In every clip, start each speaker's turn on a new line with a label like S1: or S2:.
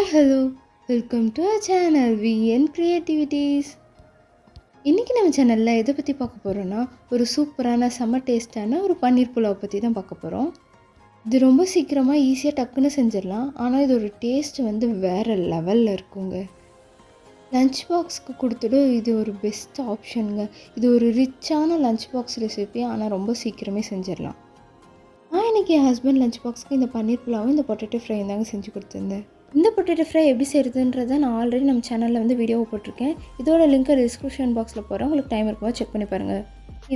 S1: Hi hello welcome to a channel VN creativities இன்றைக்கி நம்ம சேனலில் எதை பற்றி பார்க்க போகிறோன்னா ஒரு சூப்பரான செம்ம டேஸ்ட்டான ஒரு பன்னீர் புலாவ் பற்றி தான் பார்க்க போகிறோம் இது ரொம்ப சீக்கிரமாக ஈஸியாக டக்குன்னு செஞ்சிடலாம். ஆனால் இதோட டேஸ்ட் வந்து வேறு லெவலில் இருக்குங்க. லஞ்ச் பாக்ஸ்க்கு கொடுத்துட்டு இது ஒரு பெஸ்ட் ஆப்ஷனுங்க இது ஒரு ரிச்சான லஞ்ச் பாக்ஸ் ரெசிபி ஆனால் ரொம்ப சீக்கிரமே செஞ்சிடலாம். நான் இன்றைக்கி என் ஹஸ்பண்ட் லஞ்ச் பாக்ஸ்க்கு இந்த பன்னீர் புலாவும் இந்த பொட்டேட்டோ ஃப்ரையும் தாங்க செஞ்சு கொடுத்துருந்தேன். இந்த பொட்டேட்டோ ஃப்ரை எப்படி செய்கிறதுன்றதை நான் ஆல்ரெடி நம்ம சேனலில் வந்து வீடியோ போட்டிருக்கேன். இதோட லிங்க்கை டிஸ்கிரிப்ஷன் பாக்ஸில் போகிறேன் உங்களுக்கு டைம் இருக்கும்போது செக் பண்ணி பாருங்கள்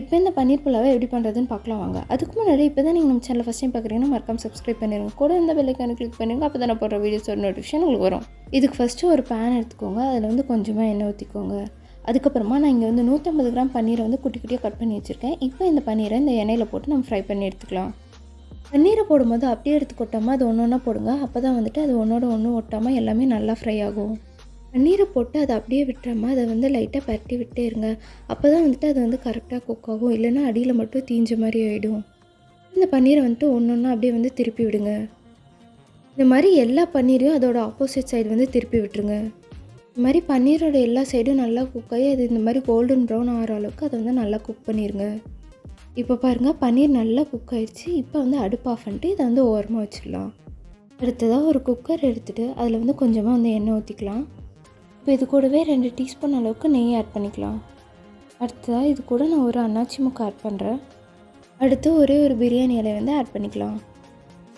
S1: இப்போ இந்த பன்னீர் புலாவை எப்படி பண்ணுறதுன்னு பார்க்கலாம் வாங்க. அதுக்கு முன்னாடி இப்போ தான் நீங்கள் நம்ம சேனலில் ஃபஸ்ட் டைம் பார்க்குறீங்கன்னா மறக்காம சப்ஸ்கிரைப் பண்ணிடுங்க கூட இந்த பெல்லைக்கான கிளிக் பண்ணுங்க அப்போ தான் நான் போடுற வீடியோஸோட நோட்டிஃபிகேஷன் உங்களுக்கு வரும். இதுக்கு ஃபஸ்ட்டு ஒரு பேன் எடுத்துக்கோங்க. அதில் வந்து கொஞ்சமாக எண்ணெய் ஊற்றிக்கோங்க அதுக்கப்புறமா நான் இங்கே வந்து நூற்றம்பது கிராம் பன்னீரை வந்து குட்டி குட்டியாக கட் பண்ணி வச்சுருக்கேன். இப்போ இந்த பன்னீரை இந்த எண்ணெயில் போட்டு நம்ம ஃப்ரை பண்ணி எடுத்துக்கலாம். பன்னீரை போடும்போது அப்படியே எடுத்து கொட்டாமல் அது ஒன்று ஒன்றா போடுங்க. அப்போ தான் வந்துட்டு அது ஒன்றோட ஒன்று ஒட்டாமல் எல்லாமே நல்லா ஃப்ரை ஆகும். பன்னீரை போட்டு அதை அப்படியே விட்டுறாமல் அதை வந்து லைட்டாக பரட்டி விட்டே இருங்க. அப்போ தான் வந்துட்டு அது வந்து கரெக்டாக குக் ஆகும். இல்லைன்னா அடியில் மட்டும் தீஞ்ச மாதிரி ஆகிடும் இந்த பன்னீரை வந்துட்டு ஒன்று ஒன்றா அப்படியே வந்து திருப்பி விடுங்க. இந்த மாதிரி எல்லா பன்னீரையும் அதோட ஆப்போசிட் சைடு வந்து திருப்பி விட்டுருங்க. இந்த மாதிரி பன்னீரோட எல்லா சைடும் நல்லா குக் ஆகி அது இந்த மாதிரி கோல்டன் ப்ரௌன் ஆகிற அளவுக்கு அதை வந்து நல்லா குக் பண்ணிடுங்க இப்போ பாருங்கள் பன்னீர் நல்லா குக் ஆயிடுச்சு. இப்போ வந்து அடுப்பு ஆஃப் பண்ணிட்டு இதை வந்து ஓரமாக வச்சிடலாம். அடுத்ததாக ஒரு குக்கர் எடுத்துகிட்டு அதில் வந்து கொஞ்சமாக வந்து எண்ணெய் ஊற்றிக்கலாம் இப்போ இது கூடவே ரெண்டு டீஸ்பூன் அளவுக்கு நெய் ஆட் பண்ணிக்கலாம். அடுத்ததாக இது கூட நான் ஒரு அன்னாச்சி முக்கு ஆட் பண்ணுறேன் அடுத்து ஒரே ஒரு பிரியாணி இலையை வந்து ஆட் பண்ணிக்கலாம்.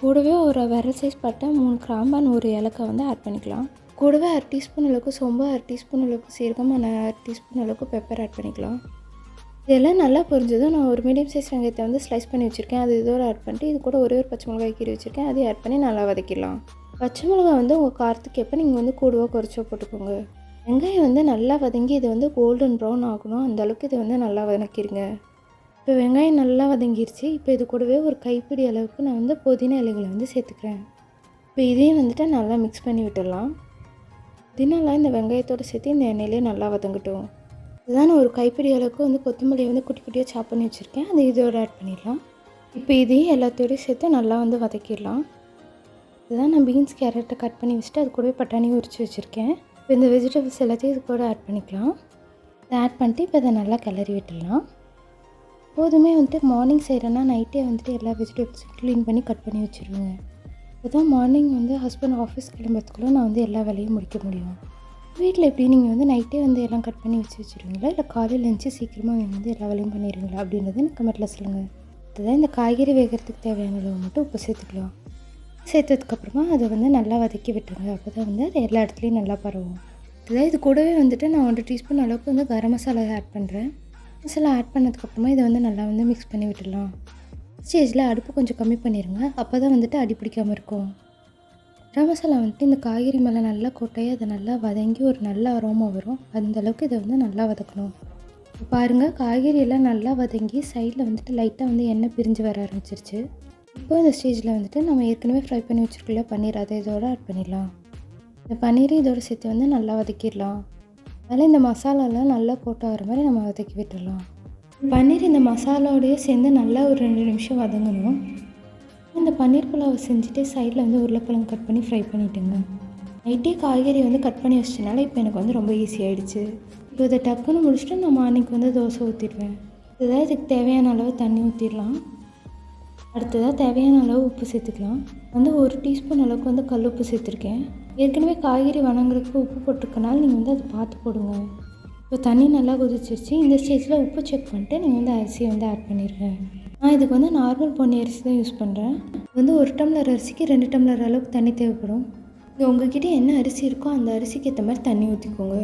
S1: கூடவே ஒரு விரல் சைஸ் பட்டை மூணு கிராம்பான் ஒரு இலக்கை வந்து ஆட் பண்ணிக்கலாம். கூடவே அரை டீஸ்பூன் அளவுக்கு சோம்பு அரை டீஸ்பூன் அளவுக்கு சீரகம் அரை டீஸ்பூன் அளவுக்கு பெப்பர் ஆட் பண்ணிக்கலாம். இதெல்லாம் நல்லா புரிஞ்சதும். நான் ஒரு மீடியம் சைஸ் வெங்காயத்தை வந்து ஸ்லைஸ் பண்ணி வச்சுருக்கேன். அது இதோட ஆட் பண்ணிட்டு இது கூட ஒரே ஒரு பச்சை மிளகாய் கீரி வச்சுருக்கேன். அதையும் ஆட் பண்ணி நல்லா வதக்கிடலாம். பச்சை மிளகாய் வந்து உங்கள் காரத்துக்கு எப்போ நீங்கள் வந்து கூடுவாக குறைச்சோ போட்டுக்கோங்க. வெங்காயம் வந்து நல்லா வதங்கி இது வந்து கோல்டன் ப்ரௌன் ஆகணும். அந்த அளவுக்கு இது வந்து நல்லா வதக்கிடுங்க இப்போ வெங்காயம் நல்லா வதங்கிருச்சு. இப்போ இது கூடவே ஒரு கைப்பிடி அளவுக்கு நான் வந்து புதினா இலைகளை வந்து சேர்த்துக்கிறேன். இப்போ இதையும் வந்துட்டு நல்லா மிக்ஸ் பண்ணி விட்டுடலாம். புதினாலாம் இந்த வெங்காயத்தோடு சேர்த்து இந்த எண்ணெயிலே நல்லா வதங்கட்டும். இதுதான் நான் ஒரு கைப்பிடி அளவுக்கு வந்து கொத்தமல்லியை வந்து குட்டி குட்டியாக சாப் பண்ணி வச்சுருக்கேன். அது இதோட ஆட் பண்ணிடலாம். இப்போ இதையும் எல்லாத்தோடையும் சேர்த்து நல்லா வந்து வதக்கிடலாம். இதுதான் நான் பீன்ஸ் கேரட்டை கட் பண்ணி வச்சுட்டு அது கூடவே பட்டாணி உரித்து வச்சுருக்கேன். இப்போ இந்த வெஜிடபிள்ஸ் எல்லாத்தையும் இது கூட ஆட் பண்ணிக்கலாம். இதை ஆட் பண்ணிட்டு இப்போ அதை நல்லா கிளறி விட்டுடலாம். போதுமே வந்துட்டு மார்னிங் செய்கிறேன்னா நைட்டே வந்துட்டு எல்லா வெஜிடபிள்ஸும் க்ளீன் பண்ணி கட் பண்ணி வச்சுருவேன் இப்போ தான் மார்னிங் வந்து ஹஸ்பண்ட் ஆஃபீஸ் கிளம்புறதுக்குள்ளே நான் வந்து எல்லா வேலையும் முடிக்க முடியும். வீட்டில் எப்படி நீங்கள் வந்து நைட்டே வந்து எல்லாம் கட் பண்ணி வச்சு வச்சுருவீங்களா? இல்லை காலையில் எழுந்துச்சி சீக்கிரமாக நீங்கள் வந்து எல்லா வேலையும் பண்ணிடுவீங்களா? அப்படின்றத எனக்கு கமெண்ட்டில் சொல்லுங்கள் அதுதான் இந்த காய்கறி வேகிறதுக்கு தேவையான அளவு மட்டும் உப்பு சேர்த்துக்கலாம். சேர்த்ததுக்கப்புறமா அதை வந்து நல்லா வதக்கி விட்டுருங்க. அப்போ தான் வந்து அது எல்லா இடத்துலையும் நல்லா பரவும். இதுதான் இது கூடவே வந்துட்டு நான் ஒன்றரை டீஸ்பூன் அளவுக்கு வந்து கரம் மசாலா ஆட் பண்ணுறேன் மசாலா ஆட் பண்ணதுக்கப்புறமா இதை வந்து நல்லா வந்து மிக்ஸ் பண்ணி விட்டுடலாம். ஸ்டேஜில் அடுப்பு கொஞ்சம் கம்மி பண்ணிடுங்க அப்போ தான் வந்துட்டு அடி பிடிக்காமல் இருக்கும். கரம் வந்துட்டு இந்த காய்கறி மேலே நல்லா கொட்டையை அதை நல்லா வதங்கி ஒரு நல்ல அரோமா வரும். அந்த அளவுக்கு இதை வந்து நல்லா வதக்கணும். பாருங்கள் காய்கறியெல்லாம் நல்லா வதங்கி சைடில் வந்துட்டு லைட்டாக வந்து எண்ணெய் பிரிஞ்சு வர ஆரம்பிச்சிருச்சு. இப்போ இந்த ஸ்டேஜில் வந்துட்டு நம்ம ஏற்கனவே ஃப்ரை பண்ணி வச்சுருக்கல பன்னீர். அதை இதோட ஆட் பண்ணிடலாம். இந்த பன்னீரை இதோட சேர்த்து வந்து நல்லா வதக்கிடலாம். அதில் இந்த மசாலாலாம் நல்லா போட்டு வர மாதிரி நம்ம வதக்கி விட்டுடலாம். பன்னீர் இந்த மசாலாவோடய சேர்ந்து நல்லா ஒரு ரெண்டு நிமிஷம் வதங்கணும். இந்த பன்னீர் புலாவை செஞ்சுட்டு சைடில் வந்து உருளைக்கிழங்கு கட் பண்ணி ஃப்ரை பண்ணிட்டேங்க. நைட்டே காய்கறி வந்து கட் பண்ணி வச்சதுனால இப்போ எனக்கு வந்து ரொம்ப ஈஸியாகிடுச்சு இப்போ இதை டக்குன்னு முடிச்சுட்டு நான் மார்னிங் வந்து தோசை ஊற்றிடுவேன் இதுதான் இதுக்கு தேவையான அளவு தண்ணி ஊற்றிடலாம் அடுத்ததாக தேவையான அளவு உப்பு சேர்த்துக்கலாம். வந்து ஒரு டீஸ்பூன் அளவுக்கு வந்து கல் உப்பு சேர்த்துருக்கேன். ஏற்கனவே காய்கறி வணங்குறதுக்கு உப்பு போட்டிருக்கனால நீங்கள் வந்து அதை பார்த்து போடுங்க. இப்போ தண்ணி நல்லா கொதிச்சிருச்சு. இந்த ஸ்டேஜில் உப்பு செக் பண்ணிட்டு நீங்கள் வந்து அரிசியை வந்து ஆட் பண்ணிடுங்க. நான் இதுக்கு வந்து நார்மல் பொன்னி அரிசி தான் யூஸ் பண்ணுறேன் வந்து ஒரு டம்ளர் அரிசிக்கு ரெண்டு டம்ளர் அளவுக்கு தண்ணி தேவைப்படும். இங்கே உங்ககிட்ட என்ன அரிசி இருக்கோ அந்த அரிசிக்கு ஏற்ற மாதிரி தண்ணி ஊற்றிக்கோங்க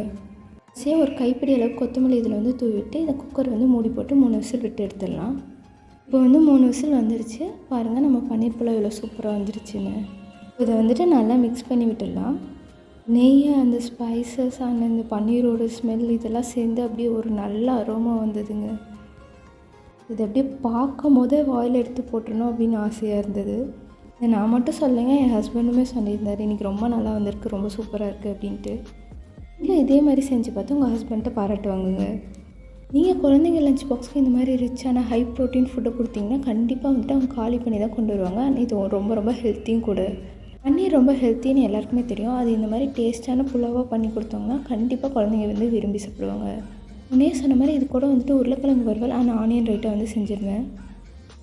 S1: அரிசியாக ஒரு கைப்பிடி அளவுக்கு கொத்தமல்லி இதில் வந்து தூவி விட்டு இந்த குக்கர் வந்து மூடி போட்டு மூணு விசில் விட்டு எடுத்துடலாம். இப்போ வந்து மூணு விசில் வந்துருச்சு. பாருங்கள் நம்ம பன்னீர் புலாவ் இவ்வளோ சூப்பராக வந்துருச்சுன்னு. இதை வந்துட்டு நல்லா மிக்ஸ் பண்ணி விட்டுடலாம். நெய் அந்த ஸ்பைசஸ் அந்த இந்த பன்னீரோட ஸ்மெல் இதெல்லாம் சேர்ந்து அப்படியே ஒரு நல்ல அரோமா வந்ததுங்க. இது அப்படியே பார்க்கும் போதே வாயில் எடுத்து போட்டுருணும் அப்படின்னு ஆசையாக இருந்தது. நான் மட்டும் சொல்லுங்க என் ஹஸ்பண்டுமே சொல்லியிருந்தார் இன்றைக்கி ரொம்ப நல்லா வந்திருக்கு ரொம்ப சூப்பராக இருக்குது அப்படின்ட்டு. இல்லை இதே மாதிரி செஞ்சு பார்த்து உங்கள் ஹஸ்பண்ட்டை பாராட்டுவாங்குங்க. நீங்கள் குழந்தைங்க லஞ்ச் பாக்ஸ்க்கு இந்த மாதிரி ரிச்சான ஹை ப்ரோட்டீன் ஃபுட்டை கொடுத்தீங்கன்னா கண்டிப்பாக வந்துட்டு அவங்க காலி பண்ணி தான் கொண்டு வருவாங்க. இது ரொம்ப ரொம்ப ஹெல்த்தியும் கூட. பன்னீர் ரொம்ப ஹெல்த்தின்னு எல்லாருக்குமே தெரியும். அது இந்த மாதிரி டேஸ்ட்டான புலாவாக பண்ணி கொடுத்தோங்கன்னா கண்டிப்பாக குழந்தைங்க வந்து விரும்பி சாப்பிடுவாங்க. முன்னே சொன்ன மாதிரி இது கூட வந்துட்டு உருளைக்கிழங்கு வறுவல். ஆனால் ஆனியன் ரைட்டை வந்து செஞ்சுருந்தேன்.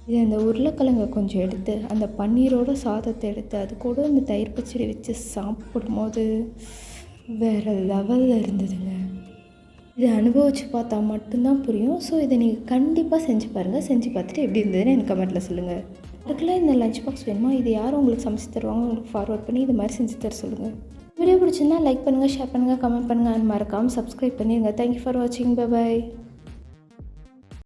S1: இது அந்த உருளைக்கிழங்கை கொஞ்சம் எடுத்து அந்த பன்னீரோட சாதத்தை எடுத்து அது கூட இந்த தயிர் பச்சடி வச்சு சாப்பிடும்போது வேறு லெவலில் இருந்ததுங்க. இதை அனுபவித்து பார்த்தா மட்டும்தான் புரியும். ஸோ இதை நீங்கள் கண்டிப்பாக செஞ்சு பாருங்கள் செஞ்சு பார்த்துட்டு எப்படி இருந்ததுன்னு எனக்கு கமெண்ட்டில் சொல்லுங்கள் அதுக்கெல்லாம் இந்த லஞ்ச் பாக்ஸ் வேணுமா? இது யாரும் உங்களுக்கு சமைச்சு தருவாங்க? உங்களுக்கு ஃபார்வர்ட் பண்ணி இது மாதிரி செஞ்சு தர சொல்லுங்கள் வீடியோ பிடிச்சிருந்தா லைக் பண்ணுங்கள் ஷேர் பண்ணுங்கள் கமெண்ட் பண்ணுங்கள் அண்ட் மறக்காமல் சப்ஸ்கிரைப் பண்ணிடுங்க தேங்க்யூ ஃபார் வாட்சிங் பை